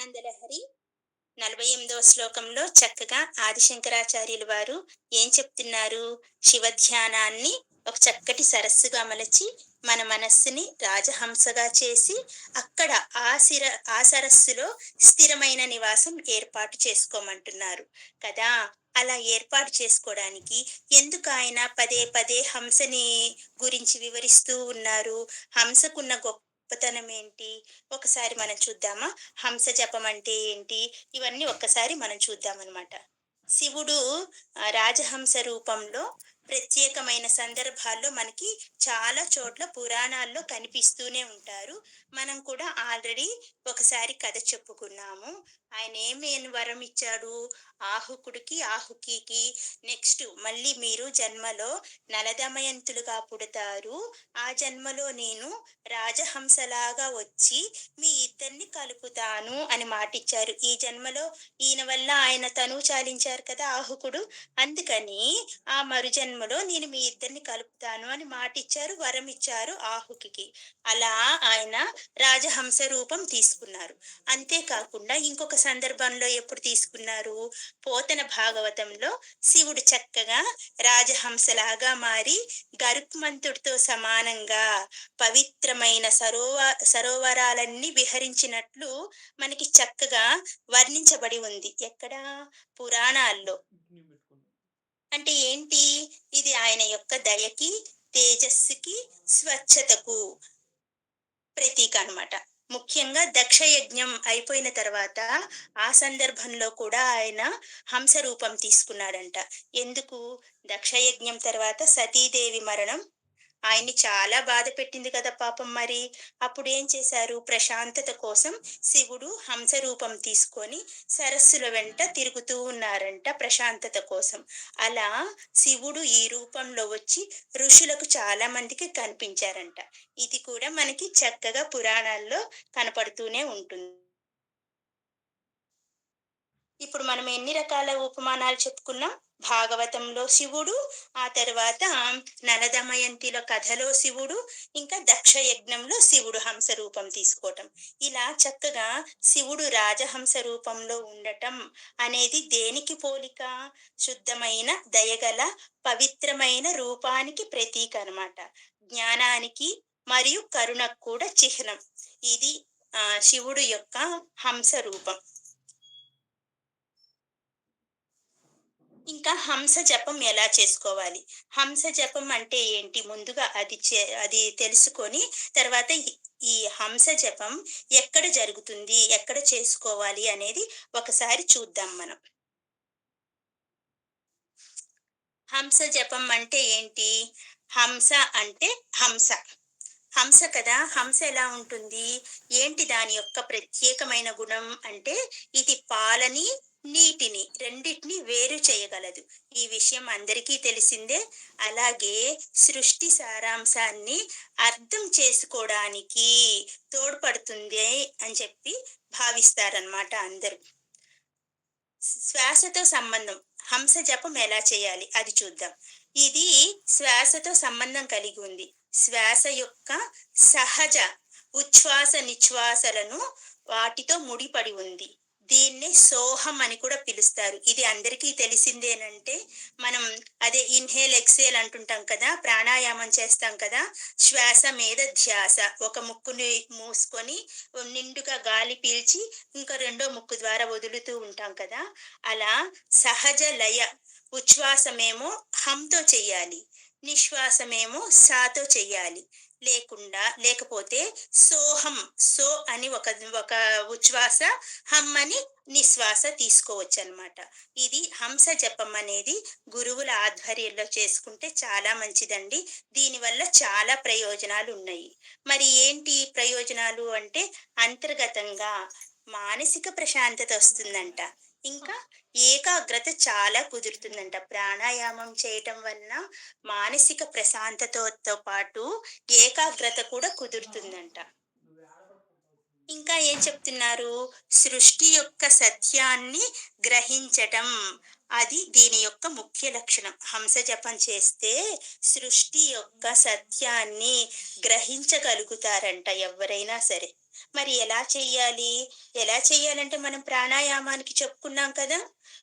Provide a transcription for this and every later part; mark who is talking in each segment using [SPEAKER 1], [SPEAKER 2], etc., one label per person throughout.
[SPEAKER 1] ఆనందలహరి నలభై ఎనిమిదవ శ్లోకంలో చక్కగా ఆదిశంకరాచార్యులు వారు ఏం చెప్తున్నారు? శివధ్యానాన్ని ఒక చక్కటి సరస్సుగా మలచి మన మనస్సుని రాజహంసగా చేసి అక్కడ ఆ సిర ఆ సరస్సులో స్థిరమైన నివాసం ఏర్పాటు చేసుకోమంటున్నారు కదా? అలా ఏర్పాటు చేసుకోవడానికి ఎందుకు ఆయన పదే పదే హంసని గురించి వివరిస్తూ ఉన్నారు? హంసకున్న గొప్ప గొప్పతనం ఏంటి ఒకసారి మనం చూద్దామా? హంస జపం అంటే ఏంటి? ఇవన్నీ ఒక్కసారి మనం చూద్దామన్నమాట. శివుడు రాజహంస రూపంలో ప్రత్యేకమైన సందర్భాల్లో మనకి చాలా చోట్ల పురాణాల్లో కనిపిస్తూనే ఉంటారు. మనం కూడా ఆల్రెడీ ఒకసారి కథ చెప్పుకున్నాము. ఆయన ఏమేం వరం ఇచ్చాడు? ఆహుకుడికి ఆహుకికి నెక్స్ట్ మళ్ళీ మీరు జన్మలో నలదమయంతులుగా పుడతారు. ఆ జన్మలో నేను రాజహంసలాగా వచ్చి మీ ఇద్దరిని కలుపుతాను అని మాటిచ్చారు. ఈ జన్మలో ఈయన వల్ల ఆయన తను చాలించారు కదా ఆహుకుడు అందుకని ఆ మరు జన్మలో నేను మీ ఇద్దరిని కలుపుతాను అని మాటిచ్చారు వరం ఇచ్చారు ఆహుకి అలా ఆయన రాజహంస రూపం తీసుకున్నారు. అంతేకాకుండా ఇంకొక సందర్భంలో ఎప్పుడు తీసుకున్నారు? పోతన భాగవతంలో శివుడు చక్కగా రాజహంసలాగా మారి గరుత్మంతుడితో సమానంగా పవిత్రమైన సరోవ సరోవరాలన్నీ విహరించినట్లు మనకి చక్కగా వర్ణించబడి ఉంది. ఎక్కడ? పురాణాల్లో. అంటే ఏంటి? ఇది ఆయన యొక్క దయకి తేజస్సుకి స్వచ్ఛతకు ప్రతీక అన్నమాట. ముఖ్యంగా దక్ష యజ్ఞం అయిపోయిన తర్వాత ఆ సందర్భంలో కూడా ఆయన హంస రూపం తీసుకున్నాడంట. ఎందుకు? దక్ష యజ్ఞం తర్వాత సతీదేవి మరణం ఆయన్ని చాలా బాధ పెట్టింది కదా పాపం మరి. అప్పుడు ఏం చేశారు? ప్రశాంతత కోసం శివుడు హంస రూపం తీసుకొని సరస్సుల వెంట తిరుగుతూ ఉన్నారంట ప్రశాంతత కోసం. అలా శివుడు ఈ రూపంలో వచ్చి ఋషులకు చాలా మందికి కనిపించారంట. ఇది కూడా మనకి చక్కగా పురాణాల్లో కనపడుతూనే ఉంటుంది. ఇప్పుడు మనం ఎన్ని రకాల ఉపమానాలు చెప్పుకున్నాం? భాగవతంలో శివుడు ఆ తర్వాత నలదమయంతిలో కథలో శివుడు ఇంకా దక్ష యజ్ఞంలో శివుడు హంస రూపం తీసుకోవటం. ఇలా చక్కగా శివుడు రాజహంస రూపంలో ఉండటం అనేది దేనికి పోలిక? శుద్ధమైన దయగల పవిత్రమైన రూపానికి ప్రతీక అనమాట జ్ఞానానికి మరియు కరుణకు కూడా చిహ్నం. ఇది ఆ శివుడు యొక్క హంస రూపం ఇంకా హంస జపం ఎలా చేసుకోవాలి? హంస జపం అంటే ఏంటి? ముందుగా అది చే- అది తెలుసుకొని తర్వాత ఈ- హంస జపం ఎక్కడ జరుగుతుంది? ఎక్కడ చేసుకోవాలి? అనేది ఒకసారి చూద్దాం మనం. హంస జపం అంటే ఏంటి? హంస అంటే హంస. హంస కదా? హంస ఎలా ఉంటుంది? ఏంటి దాని యొక్క ప్రత్యేకమైన గుణం? అంటే ఇది పాలని నీటిని రెండిటిని వేరు చేయగలదు. ఈ విషయం అందరికీ తెలిసిందే. అలాగే సృష్టి సారాంశాన్ని అర్థం చేసుకోవడానికి తోడ్పడుతుంది అని చెప్పి భావిస్తారనమాట అందరూ. శ్వాసతో సంబంధం హంస జపం ఎలా చేయాలి అది చూద్దాం. ఇది శ్వాసతో సంబంధం కలిగి ఉంది. శ్వాస యొక్క సహజ ఉచ్ఛ్వాస నిశ్వాసలను వాటితో ముడిపడి ఉంది. దీన్ని సోహం అని కూడా పిలుస్తారు. ఇది అందరికీ తెలిసిందేనంటే మనం అదే ఇన్హేల్ ఎక్సేల్ అంటుంటాం కదా ప్రాణాయామం చేస్తాం కదా శ్వాస మీద ధ్యాస. ఒక ముక్కుని మూసుకొని నిండుగా గాలి పీల్చి ఇంకా రెండో ముక్కు ద్వారా వదులుతూ ఉంటాం కదా. అలా సహజ లయ ఉచ్ఛ్వాసమేమో హంతో చెయ్యాలి నిశ్వాసమేమో సాతో చెయ్యాలి. లేకుండా లేకపోతే సోహం సో అని ఒక ఒక ఉచ్ఛ్వాస హమ్ అని నిశ్వాస తీసుకోవచ్చు అనమాట ఇది హంస జపం అనేది గురువుల ఆధ్వర్యంలో చేసుకుంటే చాలా మంచిదండి. దీనివల్ల చాలా ప్రయోజనాలు ఉన్నాయి. మరి ఏంటి ప్రయోజనాలు అంటే అంతర్గతంగా మానసిక ప్రశాంతత వస్తుందంట. ఇంకా ఏకాగ్రత చాలా కుదురుతుందంట. ప్రాణాయామం చేయటం వలన మానసిక ప్రశాంతతతో పాటు ఏకాగ్రత కూడా కుదురుతుందంట. ఇంకా ఏం చెప్తున్నారు? సృష్టి యొక్క సత్యాన్ని గ్రహించటం. అది దీని యొక్క ముఖ్య లక్షణం. హంస జపం చేస్తే సృష్టి యొక్క సత్యాన్ని గ్రహించగలుగుతారంట ఎవరైనా సరే. మరి ఎలా చెయ్యాలి? ఎలా చెయ్యాలంటే మనం ప్రాణాయామానికి చెప్పుకున్నాం కదా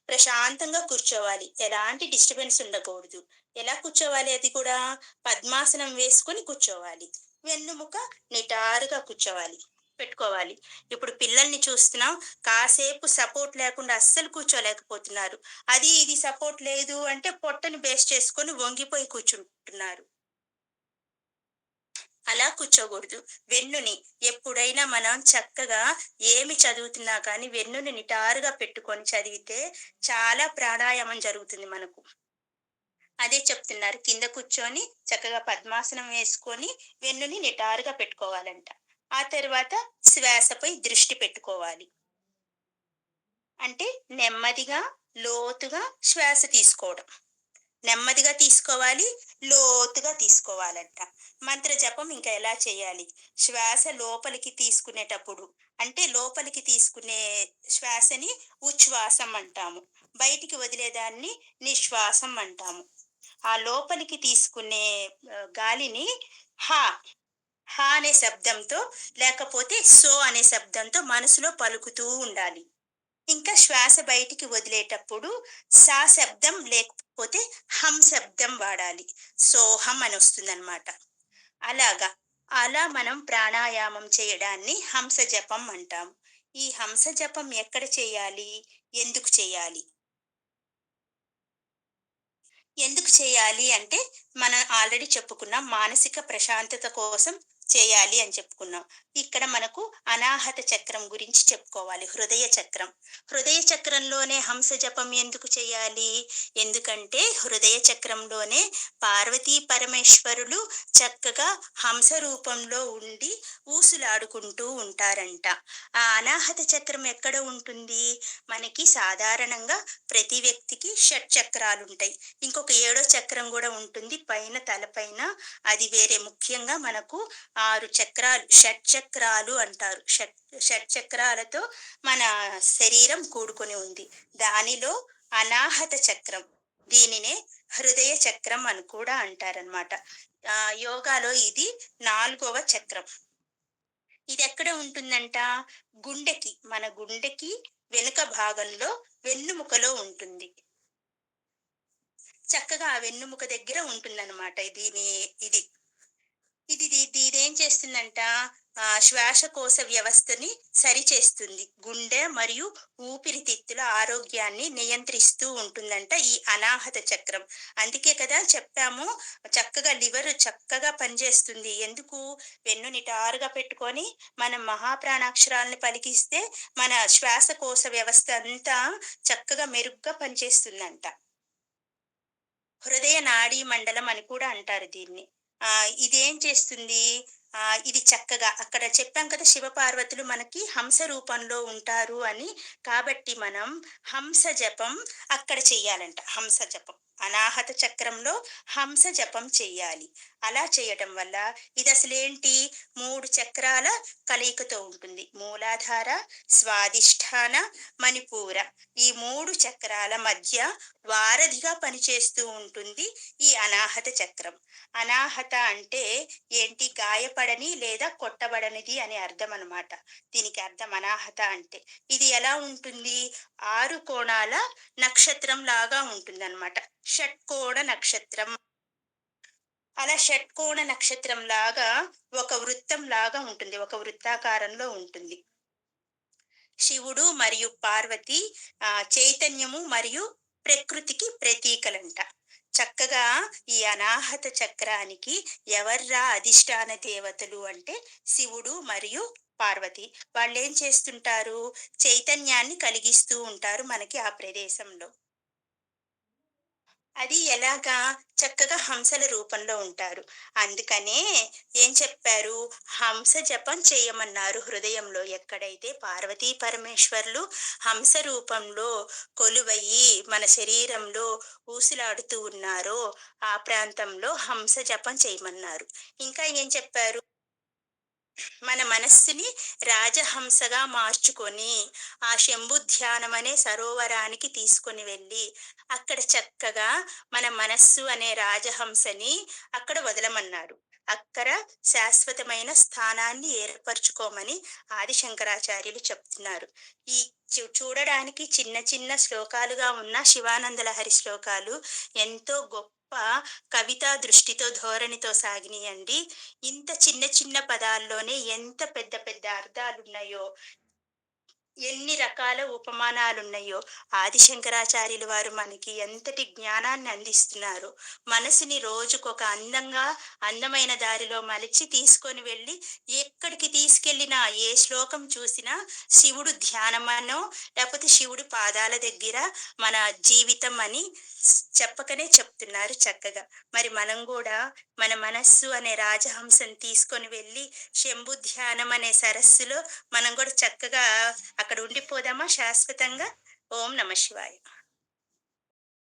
[SPEAKER 1] ప్రశాంతంగా కూర్చోవాలి. ఎలాంటి డిస్టర్బెన్స్ ఉండకూడదు. ఎలా కూర్చోవాలి అది కూడా? పద్మాసనం వేసుకొని కూర్చోవాలి. వెన్నుముక నిటారుగా కూర్చోవాలి. పెట్టుకోవాలి. ఇప్పుడు పిల్లల్ని చూస్తున్నాం కాసేపు సపోర్ట్ లేకుండా అస్సలు కూర్చోలేకపోతున్నారు. అది ఇది సపోర్ట్ లేదు అంటే పొట్టని బేస్ చేసుకొని వంగిపోయి కూర్చుంటున్నారు. అలా కూర్చోకూడదు. వెన్నుని ఎప్పుడైనా మనం చక్కగా ఏమి చదువుతున్నా కానీ వెన్నుని నిటారుగా పెట్టుకొని చదివితే చాలా ప్రాణాయామం జరుగుతుంది మనకు. అదే చెప్తున్నారు కింద కూర్చొని చక్కగా పద్మాసనం వేసుకొని వెన్నుని నిటారుగా పెట్టుకోవాలంట. ఆ తర్వాత శ్వాసపై దృష్టి పెట్టుకోవాలి. అంటే నెమ్మదిగా లోతుగా శ్వాస తీసుకోవడం. నెమ్మదిగా తీసుకోవాలి లోతుగా తీసుకోవాలంట. మంత్ర జపం ఇంకా ఎలా చేయాలి? శ్వాస లోపలికి తీసుకునేటప్పుడు అంటే లోపలికి తీసుకునే శ్వాసని ఉచ్ఛ్వాసం అంటాము. బయటికి వదిలేదాన్ని నిశ్వాసం అంటాము. ఆ లోపలికి తీసుకునే గాలిని హా హా అనే శబ్దంతో లేకపోతే సో అనే శబ్దంతో మనసులో పలుకుతూ ఉండాలి. ఇంకా శ్వాస బయటికి వదిలేటప్పుడు సా శబ్దం లేకపోతే హం శబ్దం వాడాలి. సోహం అని వస్తుందన్నమాట. అలాగా అలా మనం ప్రాణాయామం చేయడాన్ని హంస జపం అంటాం. ఈ హంస జపం ఎక్కడ చేయాలి? ఎందుకు చేయాలి? ఎందుకు చేయాలి అంటే మనం ఆల్రెడీ చెప్పుకున్న మానసిక ప్రశాంతత కోసం చేయాలి అని చెప్పుకున్నాం. ఇక్కడ మనకు అనాహత చక్రం గురించి చెప్పుకోవాలి. హృదయ చక్రం. హృదయ చక్రంలోనే హంస జపం ఎందుకు చేయాలి? ఎందుకంటే హృదయ చక్రంలోనే పార్వతీ పరమేశ్వరులు చక్కగా హంస రూపంలో ఉండి ఊసులాడుకుంటూ ఉంటారంట. ఆ అనాహత చక్రం ఎక్కడ ఉంటుంది? మనకి సాధారణంగా ప్రతి వ్యక్తికి షట్ చక్రాలు ఉంటాయి. ఇంకొక ఏడో చక్రం కూడా ఉంటుంది. పైన తలపైన అది వేరే. ముఖ్యంగా మనకు ఆరు చక్రాలు షట్ చక్రాలు అంటారు. షట్ షట్ చక్రాలతో మన శరీరం కూడుకొని ఉంది. దానిలో అనాహత చక్రం దీనినే హృదయ చక్రం అని కూడా అంటారనమాట ఆ యోగాలో ఇది నాలుగవ చక్రం. ఇది ఎక్కడ ఉంటుందంట? గుండెకి మన గుండెకి వెనుక భాగంలో వెన్నుముకలో ఉంటుంది. చక్కగా ఆ వెన్నుముక దగ్గర ఉంటుందన్నమాట. దీని ఇది ఇది ఇది ఇదేం చేస్తుందంట? శ్వాసకోశ వ్యవస్థని సరిచేస్తుంది. గుండె మరియు ఊపిరితిత్తుల ఆరోగ్యాన్ని నియంత్రిస్తూ ఉంటుందంట ఈ అనాహత చక్రం. అందుకే కదా చెప్పాము చక్కగా లివర్ చక్కగా పనిచేస్తుంది. ఎందుకు? వెన్ను నిటారుగా పెట్టుకొని మనం మహాప్రాణాక్షరాలను పలికిస్తే మన శ్వాసకోశ వ్యవస్థ అంతా చక్కగా మెరుగ్గా పనిచేస్తుందంట. హృదయ నాడీ మండలం అని కూడా అంటారు దీన్ని. ఇదేం చేస్తుంది? ఇది చక్కగా అక్కడ చెప్పాం కదా శివపార్వతులు మనకి హంస రూపంలో ఉంటారు అని. కాబట్టి మనం హంస జపం అక్కడ చెయ్యాలంట. హంస జపం. అనాహత చక్రంలో హంస జపం చెయ్యాలి. అలా చేయటం వల్ల ఇది అసలేంటి మూడు చక్రాల కలయికతో ఉంటుంది. మూలాధార స్వాదిష్టాన మణిపూర. ఈ మూడు చక్రాల మధ్య వారధిగా పనిచేస్తూ ఉంటుంది ఈ అనాహత చక్రం. అనాహత అంటే ఏంటి? గాయపడని లేదా కొట్టబడనిది అనే అర్థం అన్నమాట. దీనికి అర్థం అనాహత అంటే. ఇది ఎలా ఉంటుంది? ఆరు కోణాల నక్షత్రం లాగా ఉంటుంది అనమాట షట్కోణ నక్షత్రం అలా షట్కోణ నక్షత్రం లాగా ఒక వృత్తం లాగా ఉంటుంది ఒక వృత్తాకారంలో ఉంటుంది. శివుడు మరియు పార్వతి ఆ చైతన్యము మరియు ప్రకృతికి ప్రతీకలంట. చక్కగా ఈ అనాహత చక్రానికి ఎవర్రా అధిష్టాన దేవతలు అంటే శివుడు మరియు పార్వతి. వాళ్ళు ఏం చేస్తుంటారు? చైతన్యాన్ని కలిగిస్తూ ఉంటారు మనకి ఆ ప్రదేశంలో. అది ఎలాగా చక్కగా హంసల రూపంలో ఉంటారు. అందుకనే ఏం చెప్పారు? హంస జపం చేయమన్నారు హృదయంలో. ఎక్కడైతే పార్వతీ పరమేశ్వర్లు హంస రూపంలో కొలువయి మన శరీరంలో ఊసులాడుతూ ఉన్నారో ఆ ప్రాంతంలో హంస జపం చేయమన్నారు. ఇంకా ఏం చెప్పారు? మన మనస్సుని రాజహంసగా మార్చుకొని ఆ శంభుధ్యానం అనే సరోవరానికి తీసుకొని వెళ్ళి అక్కడ చక్కగా మన మనస్సు అనే రాజహంసని అక్కడ వదలమన్నారు. అక్కడ శాశ్వతమైన స్థానాన్ని ఏర్పరచుకోమని ఆదిశంకరాచార్యులు చెప్తున్నారు. ఈ చూ- చూడడానికి చిన్న చిన్న శ్లోకాలుగా ఉన్న శివానంద లహరి శ్లోకాలు ఎంతో గొప్ప కవితా దృష్టితో ధోరణితో సాగినాయండి. ఇంత చిన్న చిన్న పదాల్లోనే ఎంత పెద్ద పెద్ద అర్థాలున్నాయో ఎన్ని రకాల ఉపమానాలు ఉన్నాయో ఆదిశంకరాచార్యులు వారు మనకి ఎంతటి జ్ఞానాన్ని అందిస్తున్నారు. మనసుని రోజుకొక అందంగా అందమైన దారిలో మలిచి తీసుకొని వెళ్ళి ఎక్కడికి తీసుకెళ్ళినా ఏ శ్లోకం చూసినా శివుడు ధ్యానమనో లేకపోతే శివుడి పాదాల దగ్గర మన జీవితం అని చెప్పకనే చెప్తున్నారు చక్కగా. మరి మనం కూడా మన మనస్సు అనే రాజహంసం తీసుకొని వెళ్ళి శంభు ధ్యానం అనే సరస్సులో మనం కూడా చక్కగా అక్కడ ఉండిపోదామా? శాశ్వతంగా. ఓం నమ శివాయ.